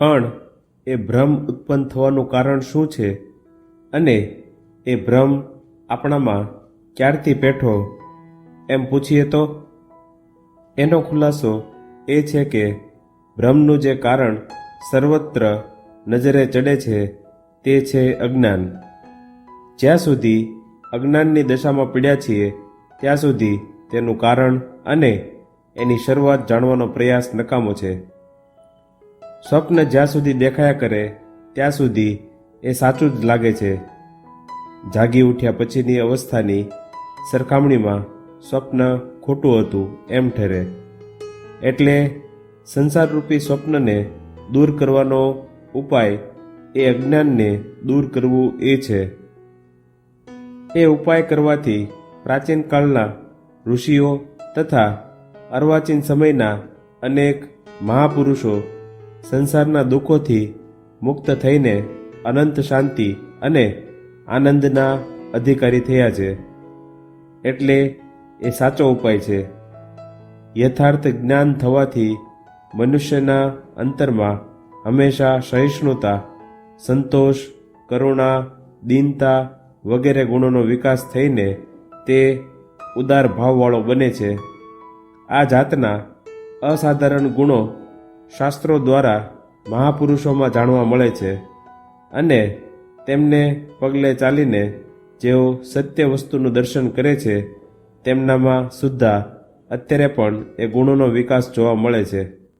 પણ એ ભ્રમ ઉત્પન્ન થવાનું કારણ શું છે? અને એ ભ્રમ આપણામાં ક્યારથી પેઠો? એમ પૂછીએ તો, એનો ખુલાસો એ છે કે ભ્રમનું જે કારણ સર્વત્ર નજરે ચડે છે, તે છે અજ્ઞાન. જ્યાં સુધી અજ્ઞાનની દશામાં પીડ્યા છીએ, ત્યાં સુધી તેનું કારણ અને એની શરૂઆત જાણવાનો પ્રયાસ નકામો છે. સ્વપ્ન જ્યાં સુધી દેખાયા કરે, ત્યાં સુધી એ સાચું જ લાગે છે. જાગી ઉઠ્યા પછીની અવસ્થાની સરખામણીમાં સ્વપ્ન ખોટું હતું એમ ઠરે. એટલે સંસારરૂપી સ્વપ્નને દૂર કરવાનો ઉપાય એ અજ્ઞાનને દૂર કરવું એ છે. એ ઉપાય કરવાથી પ્રાચીન કાળના ઋષિઓ તથા અર્વાચીન સમયના અનેક મહાપુરુષો સંસારના દુઃખોથી મુક્ત થઈને અનંત શાંતિ અને આનંદના અધિકારી થયા છે. એટલે એ સાચો ઉપાય છે. યથાર્થ જ્ઞાન થવાથી મનુષ્યના અંતરમાં હંમેશા સહિષ્ણુતા, સંતોષ, કરુણા, દીનતા વગેરે ગુણોનો વિકાસ થઈને તે ઉદાર ભાવવાળો બને છે. આ જાતના અસાધારણ ગુણો શાસ્ત્રો દ્વારા મહાપુરુષોમાં જાણવા મળે છે અને તેમને પગલે ચાલીને જેઓ સત્ય વસ્તુનું દર્શન કરે છે, તેમનામાં સુદ્ધા અત્યારે પણ એ ગુણોનો વિકાસ જોવા મળે છે.